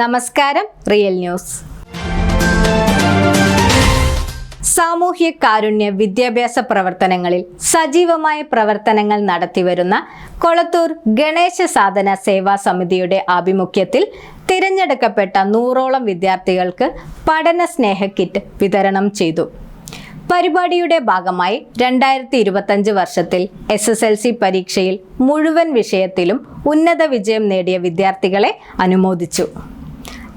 നമസ്കാരം real news. സാമൂഹ്യ കാരുണ്യ വിദ്യാഭ്യാസ പ്രവർത്തനങ്ങളിൽ സജീവമായ പ്രവർത്തനങ്ങൾ നടത്തിവരുന്ന കൊളത്തൂർ ഗണേശ സാധന സേവാ സമിതിയുടെ ആഭിമുഖ്യത്തിൽ തിരഞ്ഞെടുക്കപ്പെട്ട നൂറോളം വിദ്യാർത്ഥികൾക്ക് പഠന സ്നേഹ കിറ്റ് വിതരണം ചെയ്തു. പരിപാടിയുടെ ഭാഗമായി രണ്ടായിരത്തി ഇരുപത്തഞ്ച് വർഷത്തിൽ എസ് എസ് എൽ സി പരീക്ഷയിൽ മുഴുവൻ വിഷയത്തിലും ഉന്നത വിജയം നേടിയ വിദ്യാർത്ഥികളെ അനുമോദിച്ചു.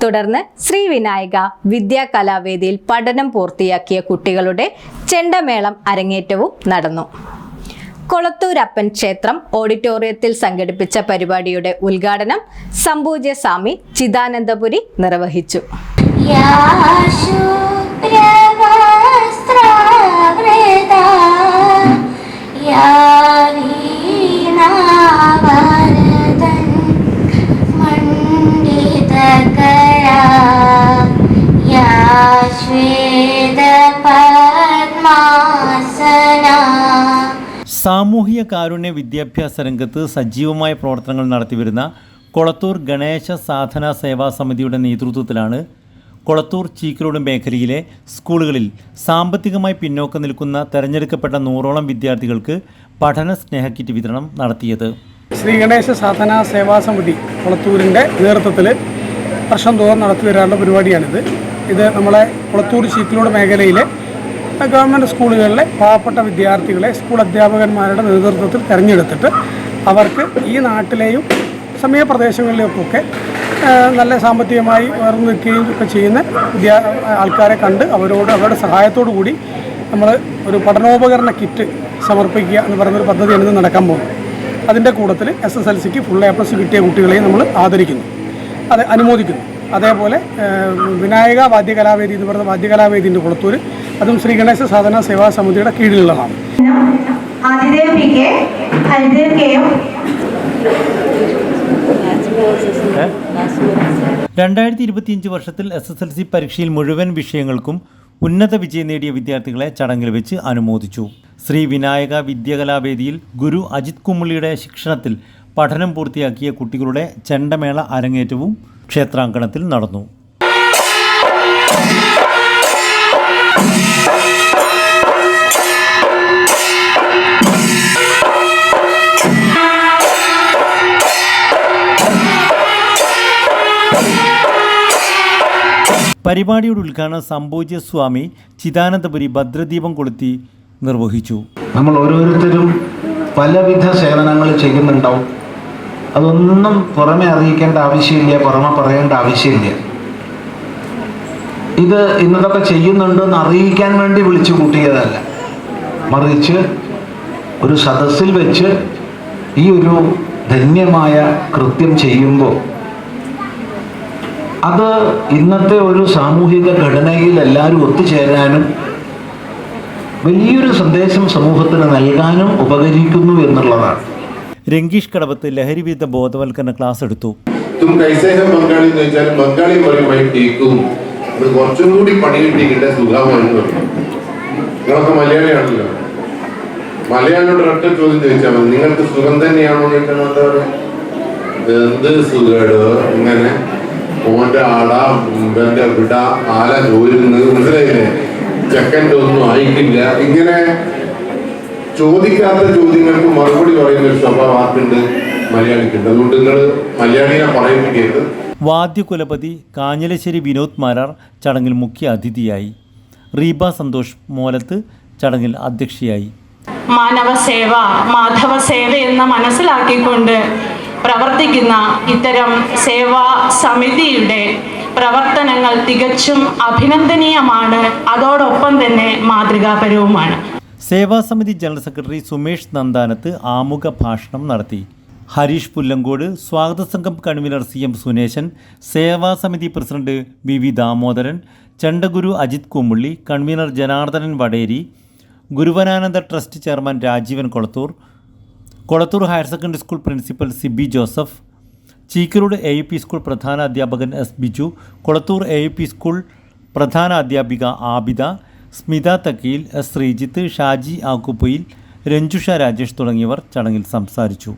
തുടർന്ന് ശ്രീ വിനായക വിദ്യാ കലാവേദിയിൽ പഠനം പൂർത്തിയാക്കിയ കുട്ടികളുടെ ചെണ്ടമേളം അരങ്ങേറ്റവും നടന്നു. കൊളത്തൂരപ്പൻ ക്ഷേത്രം ഓഡിറ്റോറിയത്തിൽ സംഘടിപ്പിച്ച പരിപാടിയുടെ ഉദ്ഘാടനം സമ്പൂജ്യ സ്വാമി ചിദാനന്ദപുരി നിർവഹിച്ചു. സാമൂഹിക കാരുണ്യ വിദ്യാഭ്യാസ രംഗത്ത് സജീവമായ പ്രവർത്തനങ്ങൾ നടത്തിവരുന്ന കൊളത്തൂർ ഗണേശ സാധന സേവാ സമിതിയുടെ നേതൃത്വത്തിലാണ് കൊളത്തൂർ ചീക്കരോട് മേഖലയിലെ സ്കൂളുകളിൽ സാമ്പത്തികമായി പിന്നോക്കം നിൽക്കുന്ന തെരഞ്ഞെടുക്കപ്പെട്ട നൂറോളം വിദ്യാർത്ഥികൾക്ക് പഠന സ്നേഹ കിറ്റ് വിതരണം നടത്തിയത്. ശ്രീ ഗണേശ സാധന സേവാ സമിതി കൊളത്തൂരിന്റെ നേതൃത്വത്തിൽ വർഷം തോറും നടത്തി വരാനുള്ള പരിപാടിയാണിത്. ഇത് നമ്മളെ കൊളത്തൂർ ചീക്കരോട് മേഖലയിലെ ഗവൺമെന്റ് സ്കൂളുകളിലെ പാവപ്പെട്ട വിദ്യാർത്ഥികളെ സ്കൂൾ അധ്യാപകന്മാരുടെ നേതൃത്വത്തിൽ തിരഞ്ഞെടുത്തിട്ട് അവർക്ക് ഈ നാട്ടിലെയും സമീപ പ്രദേശങ്ങളിലേക്കൊക്കെ നല്ല സാമ്പത്തികമായി ഉയർന്നു നിൽക്കുകയും ഒക്കെ ചെയ്യുന്ന വിദ്യാ ആൾക്കാരെ കണ്ട് അവരോട് അവരുടെ സഹായത്തോടു കൂടി നമ്മൾ ഒരു പഠനോപകരണ കിറ്റ് സമർപ്പിക്കുക എന്ന് പറയുന്നൊരു പദ്ധതിയാണ് ഇന്ന് നടക്കാൻ പോകുന്നത്. അതിന്റെ കൂട്ടത്തിൽ എസ് എസ് എൽ സിക്ക് ഫുൾ എ പ്ലസ് കിട്ടിയ കുട്ടികളെയും നമ്മൾ ആദരിക്കുന്നു. അത് അനുമോദിക്കുന്നു. അതേപോലെ വിനായക വാദ്യകലാവേദി എന്ന് പറയുന്ന വാദ്യകലാവേദിന്റെ കുളത്തൂർ അതും ശ്രീ ഗണേശ സാധന സേവാ സമിതിയുടെ കീഴിലുള്ളതാണ്. രണ്ടായിരത്തി ഇരുപത്തിയഞ്ച് വർഷത്തിൽ എസ് എസ് എൽ സി പരീക്ഷയിൽ മുഴുവൻ വിഷയങ്ങൾക്കും ഉന്നത വിജയം നേടിയ വിദ്യാർത്ഥികളെ ചടങ്ങിൽ വെച്ച് അനുമോദിച്ചു. ശ്രീ വിനായക വിദ്യാകലാവേദിയിൽ ഗുരു അജിത് കുമ്മിളിയുടെ ശിക്ഷണത്തിൽ പഠനം പൂർത്തിയാക്കിയ കുട്ടികളുടെ ചെണ്ടമേള അരങ്ങേറ്റവും ക്ഷേത്രാങ്കണത്തിൽ നടന്നു. പരിപാടിയുടെ ഉദ്ഘാടനം സംഭൂജ്യ സ്വാമി ചിദാനന്ദപുരി ഭദ്രദീപം കൊളുത്തി നിർവഹിച്ചു. നമ്മൾ ഓരോരുത്തരും പലവിധ സേവനങ്ങൾ ചെയ്യുന്നുണ്ടാവും. അതൊന്നും പുറമെ അറിയിക്കേണ്ട ആവശ്യമില്ല പുറമെ പറയേണ്ട ആവശ്യമില്ല. ഇത് ഇന്നതൊക്കെ ചെയ്യുന്നുണ്ടെന്ന് അറിയിക്കാൻ വേണ്ടി വിളിച്ചു കൂട്ടിയതല്ല. മറിച്ച് ഒരു സദസ്സിൽ വെച്ച് ഈ ഒരു ധന്യമായ കൃത്യം ചെയ്യുമ്പോൾ അത് ഇന്നത്തെ ഒരു സാമൂഹിക ഘടനയിൽ എല്ലാവരും ഒത്തുചേരാനും വലിയൊരു സന്ദേശം സമൂഹത്തിന് നൽകാനും ഉപകരിക്കുന്നു എന്നുള്ളതാണ്. രംഗീഷ് കടവത്ത് ലഹരിവിരുദ്ധ ബോധവൽക്കരണ ക്ലാസ് എടുത്തു. ബംഗാളി എന്ന് വെച്ചാൽ ബംഗാളി പറയുമായി കേൾക്കും. കുറച്ചും കൂടി പണി കിട്ടിക്കിட்ட സുഖമാണെന്ന് നിങ്ങളൊക്കെ മലയാളിയാണല്ലോ. മലയാളിയോട് ഒരൊറ്റ ചോദ്യം ചോദിച്ചാൽ മതി. നിങ്ങൾക്ക് സുഖം തന്നെയാണോ എന്ന് ചോദിച്ചാൽ എന്താ എന്ത് സുഖേടോ ഇങ്ങനെ? ഓന്റെ ആടാ ഇവന്റെ വിട ആല ജോലി മനസ്സിലായില്ലേ? ചെക്കന്റെ ഒന്നും ആയിക്കില്ല ഇങ്ങനെ ചോദിക്കാത്ത ചോദ്യങ്ങൾക്ക് മറുപടി പറയുന്ന ഒരു സ്വഭാവം ആർക്കുണ്ട് മലയാളിക്കുണ്ട്. അതുകൊണ്ട് നിങ്ങൾ മലയാളിയെ പറയിപ്പിക്കരുത് വാദ്യകുലപതി കാഞ്ഞലശ്ശേരി വിനോദ് മാരാർ ചടങ്ങിൽ മുഖ്യ അതിഥിയായി. റീബ സന്തോഷ് മോലത്ത് ചടങ്ങിൽ അധ്യക്ഷയായി. മാനവ സേവ മാധവ സേവ എന്ന് മനസ്സിലാക്കിക്കൊണ്ട് പ്രവർത്തിക്കുന്ന ഇത്തരം സേവാ സമിതിയുടെ പ്രവർത്തനങ്ങൾ തികച്ചും അഭിനന്ദനീയമാണ്. അതോടൊപ്പം തന്നെ മാതൃകാപരവുമാണ്. സേവാസമിതി ജനറൽ സെക്രട്ടറി സുമേഷ് നന്ദാനത്ത് ആമുഖ ഭാഷണം നടത്തി. ഹരീഷ് പുല്ലങ്കോട് സ്വാഗത സംഘം convener C M Sunesan Sevasamiti president V V Damodaran Chandaguru Ajith Kummulli convener Janardhanan Vaderi Guruvananda trust chairman Rajeevan Kolathur Kolathur higher secondary school principal Sibi Joseph Cheekkarode A U P school പ്രധാന അധ്യാപകൻ S Biju Kolathur A U P school പ്രധാന അധ്യാപിക Abida Smitha Thakkeel S Sreejith Shaji ആക്കുപ്പൊയിൽ Ranjusha Rajesh തുടങ്ങിയവർ ചടങ്ങിൽ സംസാരിച്ചു.